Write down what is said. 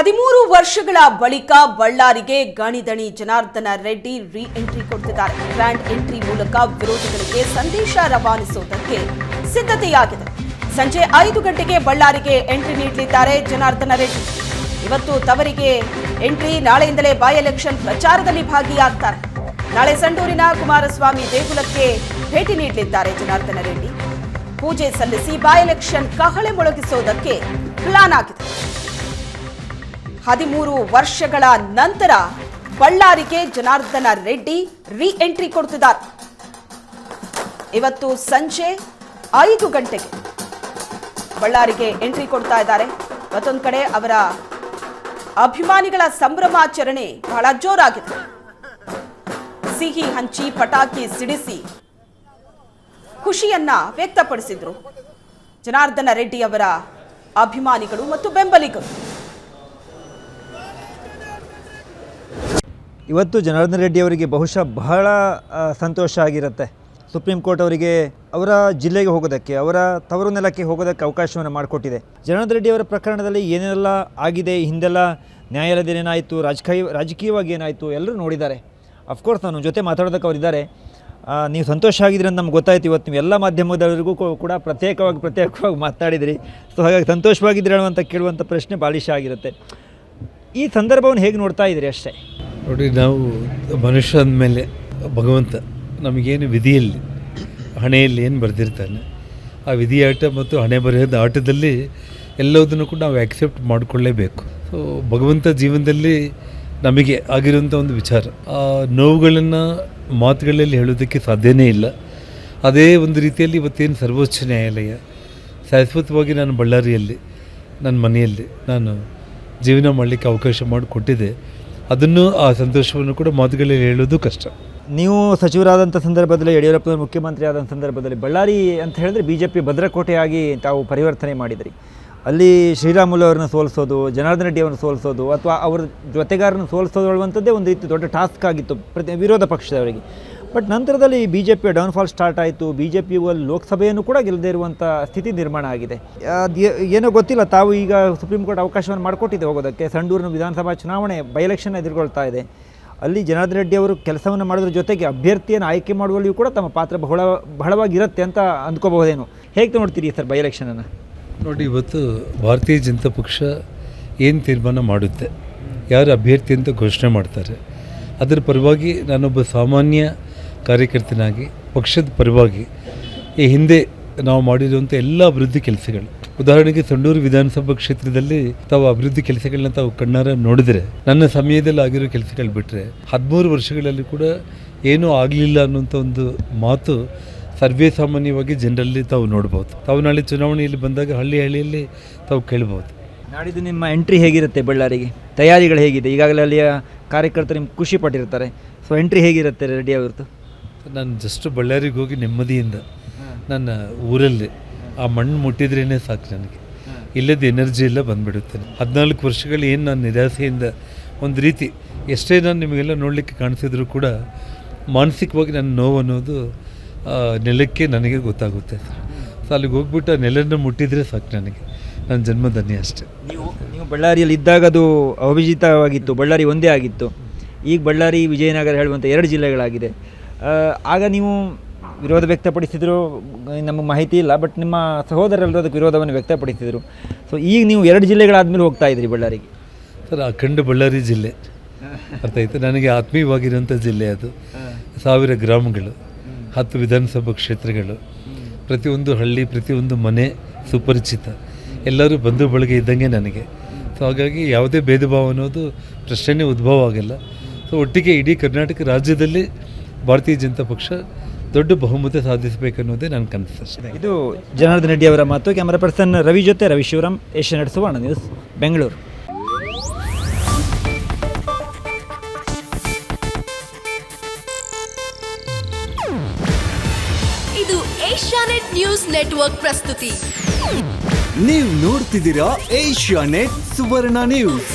ಹದಿಮೂರು ವರ್ಷಗಳ ಬಳಿಕ ಬಳ್ಳಾರಿಗೆ ಗಣಿದಣಿ ಜನಾರ್ದನ ರೆಡ್ಡಿ ರೀ ಎಂಟ್ರಿ ಕೊಡ್ತಿದ್ದಾರೆ. ಗ್ರ್ಯಾಂಡ್ ಎಂಟ್ರಿ ಮೂಲಕ ವಿರೋಧಿಗಳಿಗೆ ಸಂದೇಶ ರವಾನಿಸುವುದಕ್ಕೆ ಸಿದ್ಧತೆಯಾಗಿದೆ. ಸಂಜೆ ಐದು ಗಂಟೆಗೆ ಬಳ್ಳಾರಿಗೆ ಎಂಟ್ರಿ ನೀಡಲಿದ್ದಾರೆ ಜನಾರ್ದನ ರೆಡ್ಡಿ. ಇವತ್ತು ತವರಿಗೆ ಎಂಟ್ರಿ ನಾಳೆಯಿಂದಲೇ ಬೈ ಎಲೆಕ್ಷನ್ ಪ್ರಚಾರದಲ್ಲಿ ಭಾಗಿಯಾಗ್ತಾರೆ. ನಾಳೆ ಸಂಡೂರಿನ ಕುಮಾರಸ್ವಾಮಿ ದೇಗುಲಕ್ಕೆ ಭೇಟಿ ನೀಡಲಿದ್ದಾರೆ ಜನಾರ್ದನ ರೆಡ್ಡಿ. ಪೂಜೆ ಸಲ್ಲಿಸಿ ಬೈ ಎಲೆಕ್ಷನ್ ಕಹಳೆ ಮೊಳಗಿಸುವುದಕ್ಕೆ ಪ್ಲಾನ್ ಆಗಿದೆ. ಹದಿಮೂರು ವರ್ಷಗಳ ನಂತರ ಬಳ್ಳಾರಿಗೆ ಜನಾರ್ದನ ರೆಡ್ಡಿ ರೀ ಎಂಟ್ರಿ ಕೊಡ್ತಿದ್ದಾರೆ. ಇವತ್ತು ಸಂಜೆ ಐದು ಗಂಟೆಗೆ ಬಳ್ಳಾರಿಗೆ ಎಂಟ್ರಿ ಕೊಡ್ತಾ ಇದ್ದಾರೆ. ಮತ್ತೊಂದು ಕಡೆ ಅವರ ಅಭಿಮಾನಿಗಳ ಸಂಭ್ರಮಾಚರಣೆ ಬಹಳ ಜೋರಾಗಿದೆ. ಸಿಹಿ ಹಂಚಿ ಪಟಾಕಿ ಸಿಡಿಸಿ ಖುಷಿಯನ್ನ ವ್ಯಕ್ತಪಡಿಸಿದ್ರು. ಜನಾರ್ದನ ರೆಡ್ಡಿ ಅವರ ಅಭಿಮಾನಿಗಳು ಮತ್ತು ಬೆಂಬಲಿಗರು. ಇವತ್ತು ಜನಾರ್ದನ ರೆಡ್ಡಿ ಅವರಿಗೆ ಬಹುಶಃ ಬಹಳ ಸಂತೋಷ ಆಗಿರುತ್ತೆ. ಸುಪ್ರೀಂ ಕೋರ್ಟ್ ಅವರಿಗೆ ಅವರ ಜಿಲ್ಲೆಗೆ ಹೋಗೋದಕ್ಕೆ, ಅವರ ತವರು ನೆಲಕ್ಕೆ ಹೋಗೋದಕ್ಕೆ ಅವಕಾಶವನ್ನು ಮಾಡಿಕೊಟ್ಟಿದೆ. ಜನಾರ್ದನ ರೆಡ್ಡಿ ಅವರ ಪ್ರಕರಣದಲ್ಲಿ ಏನೆಲ್ಲ ಆಗಿದೆ, ಹಿಂದೆಲ್ಲ ನ್ಯಾಯಾಲಯದಲ್ಲಿ ಏನಾಯಿತು, ರಾಜಕೀಯ, ರಾಜಕೀಯವಾಗಿ ಏನಾಯಿತು, ಎಲ್ಲರೂ ನೋಡಿದ್ದಾರೆ. ಅಫ್ಕೋರ್ಸ್ ನಾನು ಜೊತೆ ಮಾತಾಡೋದಕ್ಕೆ ಅವರಿದ್ದಾರೆ. ನೀವು ಸಂತೋಷ ಆಗಿದ್ರೆ ಅಂತ ನಮ್ಗೆ ಗೊತ್ತಾಯ್ತು ಇವತ್ತು ನೀವು ಎಲ್ಲ ಮಾಧ್ಯಮದವರಿಗೂ ಕೂಡ ಪ್ರತ್ಯೇಕವಾಗಿ ಪ್ರತ್ಯೇಕವಾಗಿ ಮಾತಾಡಿದಿರಿ. ಸೊ ಹಾಗಾಗಿ ಸಂತೋಷವಾಗಿದ್ದೀರ ಅಂತ ಕೇಳುವಂಥ ಪ್ರಶ್ನೆ ಬಾಲಿಶ ಆಗಿರುತ್ತೆ. ಈ ಸಂದರ್ಭವನ್ನು ಹೇಗೆ ನೋಡ್ತಾ ಇದ್ದೀರಿ ಅಷ್ಟೇ? ನೋಡಿ, ನಾವು ಮನುಷ್ಯ ಅಂದಮೇಲೆ ಭಗವಂತ ನಮಗೇನು ವಿಧಿಯಲ್ಲಿ, ಹಣೆಯಲ್ಲಿ ಏನು ಬರೆದಿರ್ತಾನೆ, ಆ ವಿಧಿ ಆಟ ಮತ್ತು ಹಣೆ ಬರೆಯೋದು ಆಟದಲ್ಲಿ ಎಲ್ಲದನ್ನು ಕೂಡ ನಾವು ಆ್ಯಕ್ಸೆಪ್ಟ್ ಮಾಡಿಕೊಳ್ಳೇಬೇಕು. ಸೊ ಭಗವಂತ ಜೀವನದಲ್ಲಿ ನಮಗೆ ಆಗಿರುವಂಥ ಒಂದು ವಿಚಾರ, ಆ ನೋವುಗಳನ್ನು ಮಾತುಗಳಲ್ಲಿ ಹೇಳೋದಕ್ಕೆ ಸಾಧ್ಯವೇ ಇಲ್ಲ. ಅದೇ ಒಂದು ರೀತಿಯಲ್ಲಿ ಇವತ್ತೇನು ಸರ್ವೋಚ್ಚ ನ್ಯಾಯಾಲಯ, ಶಾಶ್ವತವಾಗಿ ನಾನು ಬಳ್ಳಾರಿಯಲ್ಲಿ, ನನ್ನ ಮನೆಯಲ್ಲಿ ನಾನು ಜೀವನ ಮಾಡಲಿಕ್ಕೆ ಅವಕಾಶ ಮಾಡಿಕೊಟ್ಟಿದೆ. ಅದನ್ನು ಆ ಸಂತೋಷವನ್ನು ಕೂಡ ಮಾತುಗಳಲ್ಲಿ ಹೇಳೋದು ಕಷ್ಟ. ನೀವು ಸಚಿವರಾದಂಥ ಸಂದರ್ಭದಲ್ಲಿ ಯಡಿಯೂರಪ್ಪನವರು ಮುಖ್ಯಮಂತ್ರಿ ಆದಂಥ ಸಂದರ್ಭದಲ್ಲಿ ಬಳ್ಳಾರಿ ಅಂತ ಹೇಳಿದ್ರೆ ಬಿ ಜೆ ಪಿ ಭದ್ರಕೋಟೆಯಾಗಿ ತಾವು ಪರಿವರ್ತನೆ ಮಾಡಿದ್ರಿ. ಅಲ್ಲಿ ಶ್ರೀರಾಮುಲು ಅವ್ರನ್ನ ಸೋಲಿಸೋದು, ಜನಾರ್ದನ ರೆಡ್ಡಿ ಅವ್ರನ್ನ ಸೋಲಿಸೋದು, ಅಥವಾ ಅವ್ರ ಜೊತೆಗಾರನ ಸೋಲಿಸೋದು ಹೇಳುವಂಥದ್ದೇ ಒಂದು ರೀತಿ ದೊಡ್ಡ ಟಾಸ್ಕ್ ಆಗಿತ್ತು ಪ್ರತಿ ವಿರೋಧ ಪಕ್ಷದವರಿಗೆ. ಬಟ್ ನಂತರದಲ್ಲಿ ಬಿ ಜೆ ಪಿಯ ಡೌನ್ಫಾಲ್ ಸ್ಟಾರ್ಟ್ ಆಯಿತು. ಬಿ ಜೆ ಪಿ ಲೋಕಸಭೆಯನ್ನು ಕೂಡ ಗೆಲ್ಲದೇ ಇರುವಂಥ ಸ್ಥಿತಿ ನಿರ್ಮಾಣ ಆಗಿದೆ. ಏನೋ ಗೊತ್ತಿಲ್ಲ, ತಾವು ಈಗ ಸುಪ್ರೀಂ ಕೋರ್ಟ್ ಅವಕಾಶವನ್ನು ಮಾಡಿಕೊಟ್ಟಿದೆ ಹೋಗೋದಕ್ಕೆ. ಸಂಡೂರಿನ ವಿಧಾನಸಭಾ ಚುನಾವಣೆ ಬೈ ಎಲೆಕ್ಷನ್ ಎದುರುಗೊಳ್ತಾ ಇದೆ. ಅಲ್ಲಿ ಜನಾರ್ದನ್ ರೆಡ್ಡಿ ಅವರು ಕೆಲಸವನ್ನು ಮಾಡೋದ್ರ ಜೊತೆಗೆ ಅಭ್ಯರ್ಥಿಯನ್ನು ಆಯ್ಕೆ ಮಾಡುವಲ್ಲಿಯೂ ಕೂಡ ತಮ್ಮ ಪಾತ್ರ ಬಹಳ, ಬಹಳವಾಗಿರುತ್ತೆ ಅಂತ ಅಂದ್ಕೋಬಹುದೇನು. ಹೇಗೆ ನೋಡ್ತೀರಿ ಸರ್ ಬೈ ಎಲೆಕ್ಷನನ್ನು ನೋಡಿ, ಇವತ್ತು ಭಾರತೀಯ ಜನತಾ ಪಕ್ಷ ಏನು ತೀರ್ಮಾನ ಮಾಡುತ್ತೆ, ಯಾರು ಅಭ್ಯರ್ಥಿ ಅಂತ ಘೋಷಣೆ ಮಾಡ್ತಾರೆ, ಅದರ ಪರವಾಗಿ ನಾನೊಬ್ಬ ಸಾಮಾನ್ಯ ಕಾರ್ಯಕರ್ತನಾಗಿ, ಪಕ್ಷದ ಪರವಾಗಿ ಈ ಹಿಂದೆ ನಾವು ಮಾಡಿರುವಂಥ ಎಲ್ಲ ಅಭಿವೃದ್ಧಿ ಕೆಲಸಗಳು. ಉದಾಹರಣೆಗೆ ಸಂಡೂರು ವಿಧಾನಸಭಾ ಕ್ಷೇತ್ರದಲ್ಲಿ ತಾವು ಅಭಿವೃದ್ಧಿ ಕೆಲಸಗಳನ್ನ ತಾವು ಕಣ್ಣಾರ ನೋಡಿದರೆ, ನನ್ನ ಸಮಯದಲ್ಲಿ ಆಗಿರೋ ಕೆಲಸಗಳು ಬಿಟ್ಟರೆ ಹದಿಮೂರು ವರ್ಷಗಳಲ್ಲಿ ಕೂಡ ಏನೂ ಆಗಲಿಲ್ಲ ಅನ್ನುವಂಥ ಒಂದು ಮಾತು ಸರ್ವೇ ಸಾಮಾನ್ಯವಾಗಿ ಜನರಲ್ಲಿ ತಾವು ನೋಡ್ಬೋದು. ತಾವು ನಾಳೆ ಚುನಾವಣೆಯಲ್ಲಿ ಬಂದಾಗ ಹಳ್ಳಿ ಹಳ್ಳಿಯಲ್ಲಿ ತಾವು ಕೇಳ್ಬೋದು. ನಾಡಿದ್ದು ನಿಮ್ಮ ಎಂಟ್ರಿ ಹೇಗಿರುತ್ತೆ ಬಳ್ಳಾರಿಗೆ? ತಯಾರಿಗಳು ಹೇಗಿದೆ? ಈಗಾಗಲೇ ಅಲ್ಲಿಯ ಕಾರ್ಯಕರ್ತರು ನಿಮ್ಗೆ ಖುಷಿ ಪಟ್ಟಿರ್ತಾರೆ. ಸೊ ಎಂಟ್ರಿ ಹೇಗಿರುತ್ತೆ ರೆಡಿ ಅವ್ರದ್ದು? ನಾನು ಜಸ್ಟ್ ಬಳ್ಳಾರಿಗೆ ಹೋಗಿ ನೆಮ್ಮದಿಯಿಂದ ನನ್ನ ಊರಲ್ಲಿ ಆ ಮಣ್ಣು ಮುಟ್ಟಿದ್ರೇ ಸಾಕು ನನಗೆ. ಇಲ್ಲದ ಎನರ್ಜಿ ಎಲ್ಲ ಬಂದ್ಬಿಡುತ್ತೆ ಹದಿನಾಲ್ಕು ವರ್ಷಗಳು ಏನು ನಾನು ನಿರಾಸೆಯಿಂದ ಒಂದು ರೀತಿ ಎಷ್ಟೇ ನಾನು ನಿಮಗೆಲ್ಲ ನೋಡಲಿಕ್ಕೆ ಕಾಣಿಸಿದ್ರು ಕೂಡ ಮಾನಸಿಕವಾಗಿ ನನ್ನ ನೋವು ಅನ್ನೋದು ನೆಲಕ್ಕೆ ನನಗೆ ಗೊತ್ತಾಗುತ್ತೆ. ಸೊ ಅಲ್ಲಿಗೆ ಹೋಗ್ಬಿಟ್ಟು ಆ ನೆಲನ ಮುಟ್ಟಿದ್ರೆ ಸಾಕು ನನಗೆ. ನನ್ನ ಜನ್ಮಧನ್ಯ ಅಷ್ಟೇ. ನೀವು ನೀವು ಬಳ್ಳಾರಿಯಲ್ಲಿ ಇದ್ದಾಗ ಅದು ಅವಿಜಿತವಾಗಿತ್ತು ಬಳ್ಳಾರಿ ಒಂದೇ ಆಗಿತ್ತು. ಈಗ ಬಳ್ಳಾರಿ, ವಿಜಯನಗರ ಹೇಳುವಂಥ ಎರಡು ಜಿಲ್ಲೆಗಳಾಗಿದೆ. ಆಗ ನೀವು ವಿರೋಧ ವ್ಯಕ್ತಪಡಿಸಿದ್ರು, ನಮಗೆ ಮಾಹಿತಿ ಇಲ್ಲ ಬಟ್ ನಿಮ್ಮ ಸಹೋದರರೆಲ್ಲರೂ ಅದಕ್ಕೆ ವಿರೋಧವನ್ನು ವ್ಯಕ್ತಪಡಿಸಿದರು. ಸೊ ಈಗ ನೀವು ಎರಡು ಜಿಲ್ಲೆಗಳಾದಮೇಲೆ ಹೋಗ್ತಾ ಇದ್ರಿ ಬಳ್ಳಾರಿಗೆ. ಸರ್ ಅಖಂಡ ಬಳ್ಳಾರಿ ಜಿಲ್ಲೆ. ಅರ್ಥ ಆಯಿತು. ನನಗೆ ಆತ್ಮೀಯವಾಗಿರುವಂಥ ಜಿಲ್ಲೆ ಅದು. ಸಾವಿರ ಗ್ರಾಮಗಳು, ಹತ್ತು ವಿಧಾನಸಭಾ ಕ್ಷೇತ್ರಗಳು, ಪ್ರತಿಯೊಂದು ಹಳ್ಳಿ, ಪ್ರತಿಯೊಂದು ಮನೆ ಸುಪರಿಚಿತ. ಎಲ್ಲರೂ ಬಂಧು ಬಳಗೆ ಇದ್ದಂಗೆ ನನಗೆ. ಸೊ ಹಾಗಾಗಿ ಯಾವುದೇ ಭೇದ ಭಾವ ಅನ್ನೋದು ಪ್ರಶ್ನೆ ಉದ್ಭವ ಆಗಿಲ್ಲ. ಸೊ ಒಟ್ಟಿಗೆ ಇಡೀ ಕರ್ನಾಟಕ ರಾಜ್ಯದಲ್ಲಿ ಭಾರತೀಯ ಜನತಾ ಪಕ್ಷ ದೊಡ್ಡ ಬಹುಮತ ಸಾಧಿಸಬೇಕನ್ನೋದೇ ನನ್ನ ಕನಸು. ಇದು ಜನಾರ್ದನ್ ರೆಡ್ಡಿ ಅವರ ಮಾತು. ಕ್ಯಾಮರಾ ಪರ್ಸನ್ ರವಿ ಜೊತೆ ರವಿ ಶಿವರಾಮ್ ಏಷ್ಯಾನೆಟ್ ಸುವರ್ಣ ನ್ಯೂಸ್ ಬೆಂಗಳೂರು. ಇದು ಏಷ್ಯಾನೆಟ್ ನ್ಯೂಸ್ ನೆಟ್ವರ್ಕ್ ಪ್ರಸ್ತುತಿ. ನೀವು ನೋಡ್ತಿದ್ದೀರಾ ಏಷ್ಯಾ ನೆಟ್ ಸುವರ್ಣ ನ್ಯೂಸ್.